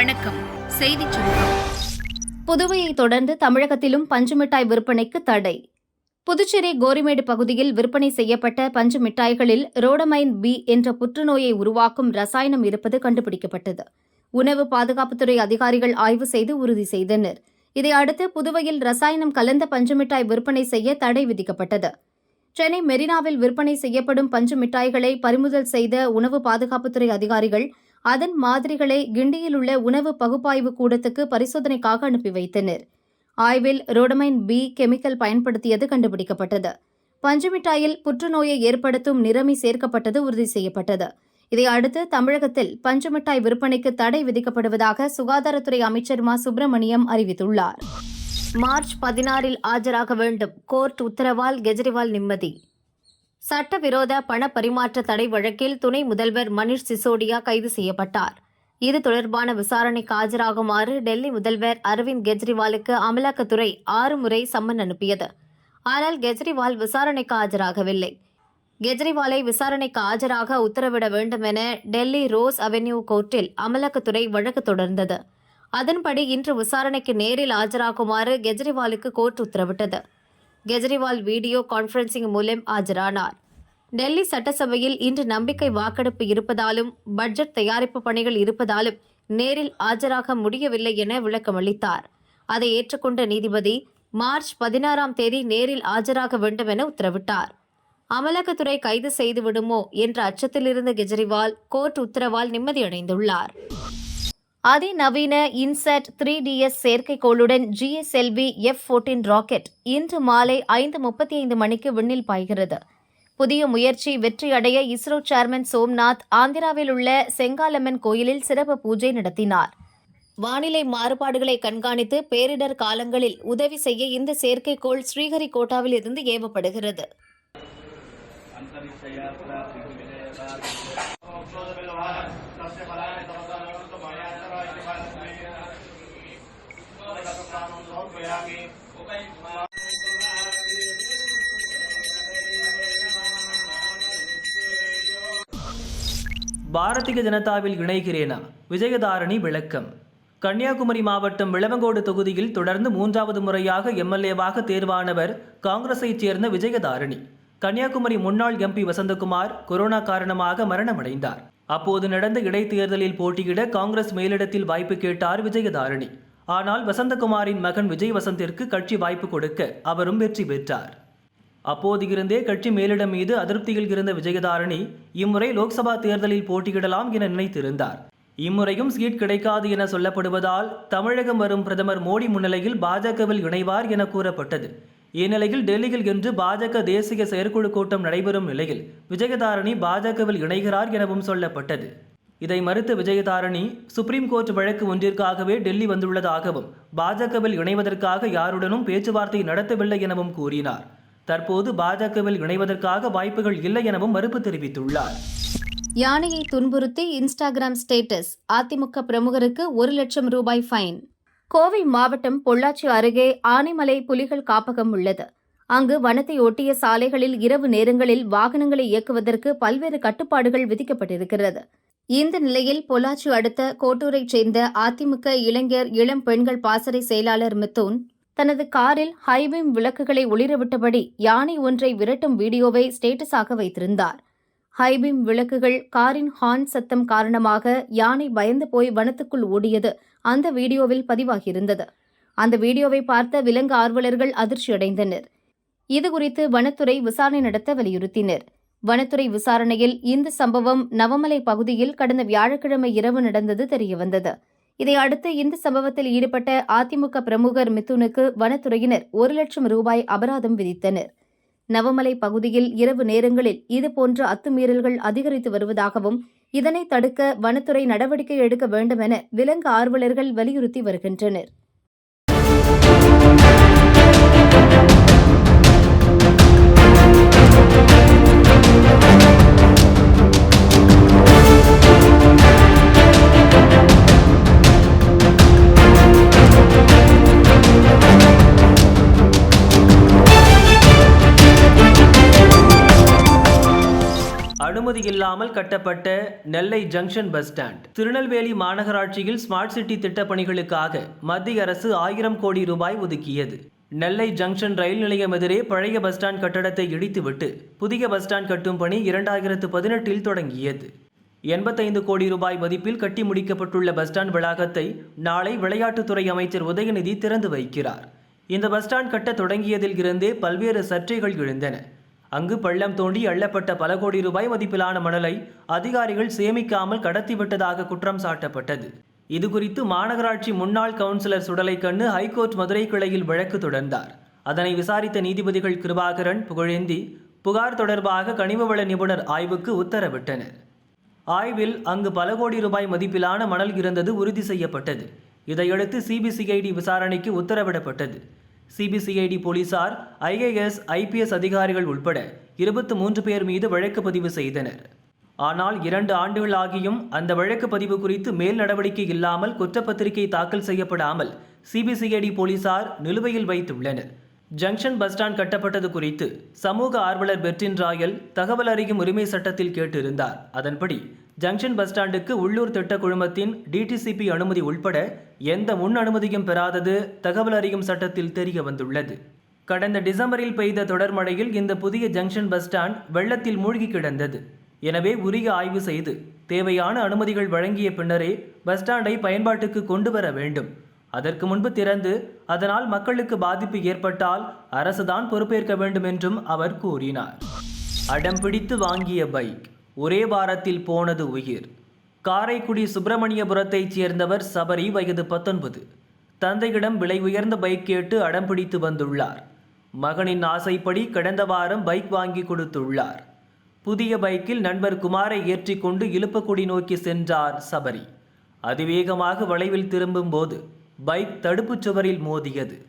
வணக்கம். செய்தி சுருக்கம். புதுவையை தொடர்ந்து தமிழகத்திலும் பஞ்சுமிட்டாய் விற்பனைக்கு தடை. புதுச்சேரி கோரிமேடு பகுதியில் விற்பனை செய்யப்பட்ட பஞ்சு மிட்டாய்களில் ரோடமைன் பி என்ற புற்றுநோயை உருவாக்கும் ரசாயனம் இருப்பது கண்டுபிடிக்கப்பட்டது. உணவு பாதுகாப்புத்துறை அதிகாரிகள் ஆய்வு செய்து உறுதி செய்தனர். இதையடுத்து புதுவையில் ரசாயனம் கலந்த பஞ்சு மிட்டாய் விற்பனை செய்ய தடை விதிக்கப்பட்டது. சென்னை மெரினாவில் விற்பனை செய்யப்படும் பஞ்சு மிட்டாய்களை பறிமுதல் செய்த உணவு பாதுகாப்புத்துறை அதிகாரிகள் அதன் மாதிரிகளை கிண்டியில் உள்ள உணவு பகுப்பாய்வு கூடத்துக்கு பரிசோதனைக்காக அனுப்பி வைத்தனர். ஆய்வில் ரோடமைன் பி கெமிக்கல் பயன்படுத்தியது கண்டுபிடிக்கப்பட்டது. பஞ்சுமிட்டாயில் புற்றுநோயை ஏற்படுத்தும் நிறமி சேர்க்கப்பட்டது உறுதி செய்யப்பட்டது. இதையடுத்து தமிழகத்தில் பஞ்சுமிட்டாய் விற்பனைக்கு தடை விதிக்கப்படுவதாக சுகாதாரத்துறை அமைச்சர் மா. சுப்பிரமணியம் அறிவித்துள்ளார். மார்ச் பதினாறில் ஆஜராக வேண்டும் கோர்ட் உத்தரவால் கெஜ்ரிவால் நிம்மதி. சட்டவிரோத பண பரிமாற்ற தடை வழக்கில் துணை முதல்வர் மணிஷ் சிசோடியா கைது செய்யப்பட்டார். இது தொடர்பான விசாரணைக்கு ஆஜராகுமாறு டெல்லி முதல்வர் அரவிந்த் கெஜ்ரிவாலுக்கு அமலாக்கத்துறை ஆறு முறை சம்மன் அனுப்பியது. ஆனால் கெஜ்ரிவால் விசாரணைக்கு ஆஜராகவில்லை. கெஜ்ரிவாலை விசாரணைக்கு ஆஜராக உத்தரவிட வேண்டும் என டெல்லி ரோஸ் அவென்யூ கோர்ட்டில் அமலாக்கத்துறை வழக்கு தொடர்ந்தது. அதன்படி இன்று விசாரணைக்கு நேரில் ஆஜராகுமாறு கெஜ்ரிவாலுக்கு கோர்ட் உத்தரவிட்டது. கெஜ்ரிவால் வீடியோ கான்ஃபரன்சிங் மூலம் ஆஜரானார். டெல்லி சட்டசபையில் இன்று நம்பிக்கை வாக்கெடுப்பு இருப்பதாலும் பட்ஜெட் தயாரிப்பு பணிகள் இருப்பதாலும் நேரில் ஆஜராக முடியவில்லை என விளக்கமளித்தார் அதை ஏற்றுக்கொண்ட நீதிபதி மார்ச் பதினாறாம் தேதி நேரில் ஆஜராக வேண்டும் என உத்தரவிட்டார். அமலாக்கத்துறை கைது செய்து விடுமோ என்ற அச்சத்திலிருந்து கெஜ்ரிவால் கோர்ட் உத்தரவால் நிம்மதியடைந்துள்ளார். அதிநவீன இன்செட் த்ரீ டிஎஸ் செயற்கைக்கோளுடன் ஜிஎஸ்எல்வி எஃப் ஃபோர்டீன் ராக்கெட் இன்று மாலை ஐந்து முப்பத்தி ஐந்து மணிக்கு விண்ணில் பாய்கிறது. புதிய முயற்சி வெற்றியடைய இஸ்ரோ சேர்மன் சோம்நாத் ஆந்திராவில் உள்ள செங்காலம்மன் கோயிலில் சிறப்பு பூஜை நடத்தினார். வானிலை மாறுபாடுகளை கண்காணித்து பேரிடர் காலங்களில் உதவி செய்ய இந்த செயற்கைக்கோள் ஸ்ரீஹரிகோட்டாவில் இருந்து ஏவப்படுகிறது. பாரதிய ஜனதாவில் இணைகிறேனா? விஜயதாரணி விளக்கம். கன்னியாகுமரி மாவட்டம் விளவங்கோடு தொகுதியில் தொடர்ந்து மூன்றாவது முறையாக எம்எல்ஏவாக தேர்வானவர் காங்கிரஸைச் சேர்ந்த விஜயதாரணி. கன்னியாகுமரி முன்னாள் எம்பி வசந்தகுமார் கொரோனா காரணமாக மரணமடைந்தார். அப்போது நடந்த இடைத்தேர்தலில் போட்டியிட காங்கிரஸ் மேலிடத்தில் வாய்ப்பு கேட்டார் விஜயதாரணி. ஆனால் வசந்தகுமாரின் மகன் விஜய் வசந்திற்கு கட்சி வாய்ப்பு கொடுக்க அவரும் வெற்றி பெற்றார். அப்போதிருந்தே கட்சி மேலிடம் மீது அதிருப்தியில் இருந்த விஜயதாரணி இம்முறை லோக்சபா தேர்தலில் போட்டியிடலாம் என நினைத்திருந்தார். இம்முறையும் சீட் கிடைக்காது என சொல்லப்படுவதால் தமிழகம் வரும் பிரதமர் மோடி முன்னிலையில் பாஜகவில் இணைவார் என கூறப்பட்டது. இந்நிலையில் டெல்லியில் இன்று பாஜக தேசிய செயற்குழு கூட்டம் நடைபெறும் நிலையில் விஜயதாரணி பாஜகவில் இணைகிறார் எனவும் சொல்லப்பட்டது. இதை மறுத்த விஜயதாரணி சுப்ரீம் கோர்ட் வழக்கு ஒன்றிற்காகவே டெல்லி வந்துள்ளதாகவும் பாஜகவில் இணைவதற்காக யாருடனும் பேச்சுவார்த்தை நடத்தவில்லை எனவும் கூறினார். தற்போது பாஜகவில் இணைவதற்காக வாய்ப்புகள் இல்லை எனவும் மறுப்பு தெரிவித்துள்ளார். யானையை துன்புறுத்தி இன்ஸ்டாகிராம் ஸ்டேட்டஸ் அதிமுக பிரமுகருக்கு ஒரு லட்சம் ரூபாய் ஃபைன். கோவை மாவட்டம் பொள்ளாச்சி அருகே ஆனைமலை புலிகள் காப்பகம் உள்ளது. அங்கு வனத்தை ஒட்டிய சாலைகளில் இரவு நேரங்களில் வாகனங்களை இயக்குவதற்கு பல்வேறு கட்டுப்பாடுகள் விதிக்கப்பட்டிருக்கிறது. இந்த நிலையில் பொள்ளாச்சி அடுத்த கோட்டூரைச் சேர்ந்த அதிமுக இளைஞர் இளம் பெண்கள் பாசறை செயலாளர் மித்தூன் தனது காரில் ஹைபீம் விளக்குகளை ஒளிரவிட்டபடி யானை ஒன்றை விரட்டும் வீடியோவை ஸ்டேட்டஸாக வைத்திருந்தார். ஹைபீம் விளக்குகள் காரின் ஹார்ன் சத்தம் காரணமாக யானை பயந்து போய் வனத்துக்குள் ஓடியது அந்த வீடியோவில் பதிவாகியிருந்தது. அந்த வீடியோவை பார்த்த விலங்கு ஆர்வலர்கள் அதிர்ச்சியடைந்தனர். இதுகுறித்து வனத்துறை விசாரணை நடத்த வலியுறுத்தினர். வனத்துறை விசாரணையில் இந்த சம்பவம் நவமலை பகுதியில் கடந்த வியாழக்கிழமை இரவு நடந்தது தெரியவந்தது. இதையடுத்து இந்த சம்பவத்தில் ஈடுபட்ட அதிமுக பிரமுகர் மிதுனுக்கு வனத்துறையினர் ஒரு லட்சம் ரூபாய் அபராதம் விதித்தனர். நவமலை பகுதியில் இரவு நேரங்களில் இதுபோன்ற அத்துமீறல்கள் அதிகரித்து வருவதாகவும் இதனை தடுக்க வனத்துறை நடவடிக்கை எடுக்க வேண்டும் என விலங்கு ஆர்வலர்கள் வலியுறுத்தி வருகின்றனர். அனுமதி இல்லாமல் கட்டப்பட்ட Nellai junction bus stand. Tirunelveli மாநகராட்சியில் ஸ்மார்ட் சிட்டி திட்டப் பணிகளுக்காக மத்திய அரசு ஆயிரம் கோடி ரூபாய் ஒதுக்கியது. நெல்லை ஜங்ஷன் ரயில் நிலையம் எதிரே பழைய பஸ் ஸ்டாண்ட் கட்டடத்தை இடித்துவிட்டு புதிய பஸ் ஸ்டாண்ட் கட்டும் பணி இரண்டாயிரத்து பதினெட்டில் தொடங்கியது. எண்பத்தைந்து கோடி ரூபாய் மதிப்பில் கட்டி முடிக்கப்பட்டுள்ள பஸ் ஸ்டாண்ட் வளாகத்தை நாளை விளையாட்டுத்துறை அமைச்சர் உதயநிதி திறந்து வைக்கிறார். இந்த பஸ் ஸ்டாண்ட் கட்ட தொடங்கியதில் இருந்தே பல்வேறு சர்ச்சைகள் எழுந்தன. அங்கு பள்ளம் தோண்டி அள்ளப்பட்ட பல கோடி ரூபாய் மதிப்பிலான மணலை அதிகாரிகள் சேமிக்காமல் கடத்திவிட்டதாக குற்றம் சாட்டப்பட்டது. இதுகுறித்து மாநகராட்சி முன்னாள் கவுன்சிலர் சுடலைக்கண்ணு ஹைகோர்ட் மதுரை கிளையில் வழக்கு தொடர்ந்தார். அதனை விசாரித்த நீதிபதிகள் கிருபாகரன் புகழேந்தி புகார் தொடர்பாக கனிமவள நிபுணர் ஆய்வுக்கு உத்தரவிட்டனர். ஆய்வில் அங்கு பல கோடி ரூபாய் மதிப்பிலான மணல் இருந்தது உறுதி செய்யப்பட்டது. இதையடுத்து சிபிசிஐடி விசாரணைக்கு உத்தரவிடப்பட்டது. சிபிசிஐடி போலீசார் ஐஏஎஸ் ஐபிஎஸ் அதிகாரிகள் உட்பட இருபத்து மூன்று பேர் மீது வழக்கு பதிவு செய்தனர். ஆனால் இரண்டு ஆண்டுகள் ஆகியும் அந்த வழக்கு பதிவு குறித்து மேல் நடவடிக்கை இல்லாமல் குற்றப்பத்திரிகை தாக்கல் செய்யப்படாமல் சிபிசிஐடி போலீசார் நிலுவையில் வைத்துள்ளனர். ஜங்ஷன் பஸ் ஸ்டாண்ட் கட்டப்பட்டது குறித்து சமூக ஆர்வலர் பெர்டின் ராயல் தகவல் அறியும் உரிமை சட்டத்தில் கேட்டிருந்தார். அதன்படி ஜங்ஷன் பஸ் ஸ்டாண்டுக்கு உள்ளூர் திட்ட குழுமத்தின் டிடிசிபி அனுமதி உள்பட எந்த முன் அனுமதியும் பெறாதது தகவல் அறியும் சட்டத்தில் தெரிய வந்துள்ளது. கடந்த டிசம்பரில் பெய்த தொடர் மழையில் இந்த புதிய ஜங்ஷன் பஸ் ஸ்டாண்ட் வெள்ளத்தில் மூழ்கி கிடந்தது. எனவே உரிய ஆய்வு செய்து தேவையான அனுமதிகள் வழங்கிய பின்னரே பஸ் ஸ்டாண்டை பயன்பாட்டுக்கு கொண்டு வர வேண்டும். அதற்கு முன்பு திறந்து அதனால் மக்களுக்கு பாதிப்பு ஏற்பட்டால் அரசுதான் பொறுப்பேற்க வேண்டும் என்றும் அவர் கூறினார். அடம் பிடித்து வாங்கிய பைக். ஒரே வாரத்தில் போனது உயிர். காரைக்குடி சுப்பிரமணியபுரத்தைச் சேர்ந்தவர் சபரி வயது பத்தொன்பது. தந்தையிடம் விலை உயர்ந்த பைக் கேட்டு அடம் பிடித்து வந்துள்ளார். மகனின் ஆசைப்படி கடந்த வாரம் பைக் வாங்கி கொடுத்துள்ளார். புதிய பைக்கில் நண்பர் குமாரை ஏற்றிக்கொண்டு இழுப்பக்குடி நோக்கி சென்றார் சபரி. அதிவேகமாக வளைவில் திரும்பும் போது பைக் தடுப்புச் சுவரில் மோதியது.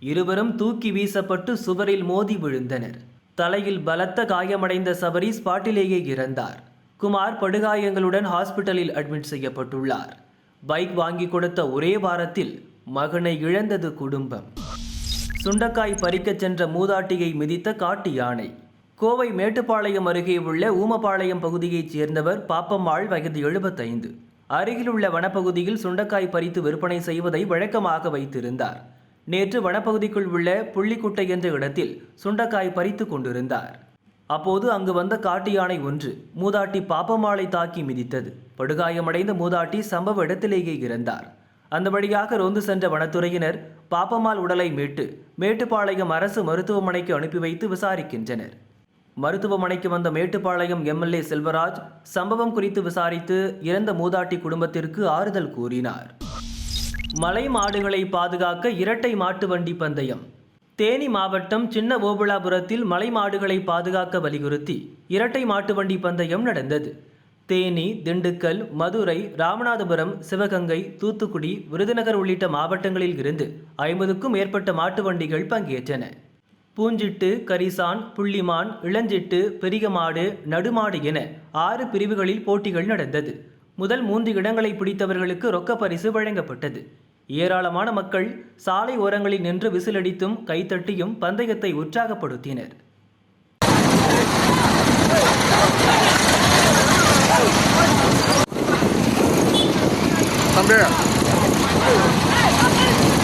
இருவரும் தூக்கி வீசப்பட்டு சுவரில் மோதி விழுந்தனர். தலையில் பலத்த காயமடைந்த சபரி ஸ்பாட்டிலேயே இறந்தார். குமார் படுகாயங்களுடன் ஹாஸ்பிட்டலில் அட்மிட் செய்யப்பட்டுள்ளார். பைக் வாங்கி கொடுத்த ஒரே வாரத்தில் மகனை இழந்தது குடும்பம். சுண்டக்காய் பறிக்கச் சென்ற மூதாட்டியை மிதித்த காட்டு யானை. கோவை மேட்டுப்பாளையம் அருகே உள்ள ஊமபாளையம் பகுதியைச் சேர்ந்தவர் பாப்பம்மாள் வயது எழுபத்தைந்து. அருகிலுள்ள வனப்பகுதியில் சுண்டக்காய் பறித்து விற்பனை செய்வதை வழக்கமாக வைத்திருந்தார். நேற்று வனப்பகுதிக்குள் உள்ள புள்ளிக்குட்டை என்ற இடத்தில் சுண்டக்காய் பறித்து கொண்டிருந்தார். அப்போது அங்கு வந்த காட்டு யானை ஒன்று மூதாட்டி பாப்பமாலை தாக்கி மிதித்தது. படுகாயமடைந்த மூதாட்டி சம்பவ இடத்திலேயே இறந்தார். அந்த வழியாக ரோந்து சென்ற வனத்துறையினர் பாப்பமால் உடலை மீட்டு மேட்டுப்பாளையம் அரசு மருத்துவமனைக்கு அனுப்பி வைத்து விசாரிக்கின்றனர். மருத்துவமனைக்கு வந்த மேட்டுப்பாளையம் எம்எல்ஏ செல்வராஜ் சம்பவம் குறித்து விசாரித்து இறந்த மூதாட்டி குடும்பத்திற்கு ஆறுதல் கூறினார். மலை மாடுகளை பாதுகாக்க இரட்டை மாட்டு வண்டி பந்தயம். தேனி மாவட்டம் சின்ன ஓபுளாபுரத்தில் மலை மாடுகளை பாதுகாக்க வலியுறுத்தி இரட்டை மாட்டு வண்டி பந்தயம் நடந்தது. தேனி திண்டுக்கல் மதுரை ராமநாதபுரம் சிவகங்கை தூத்துக்குடி விருதுநகர் உள்ளிட்ட மாவட்டங்களில் இருந்து ஐம்பதுக்கும் மேற்பட்ட மாட்டு வண்டிகள் பங்கேற்றன. பூஞ்சிட்டு கரிசான் புள்ளிமான் இளஞ்சிட்டு பெரியமாடு நடுமாடு என ஆறு பிரிவுகளில் போட்டிகள் நடந்தது. முதல் மூன்று இடங்களை பிடித்தவர்களுக்கு ரொக்க பரிசு வழங்கப்பட்டது ஏராளமான மக்கள் சாலை ஓரங்களில் நின்று விசிலடித்தும் கைத்தட்டியும் பந்தயத்தை உற்சாகப்படுத்தினர் Come here.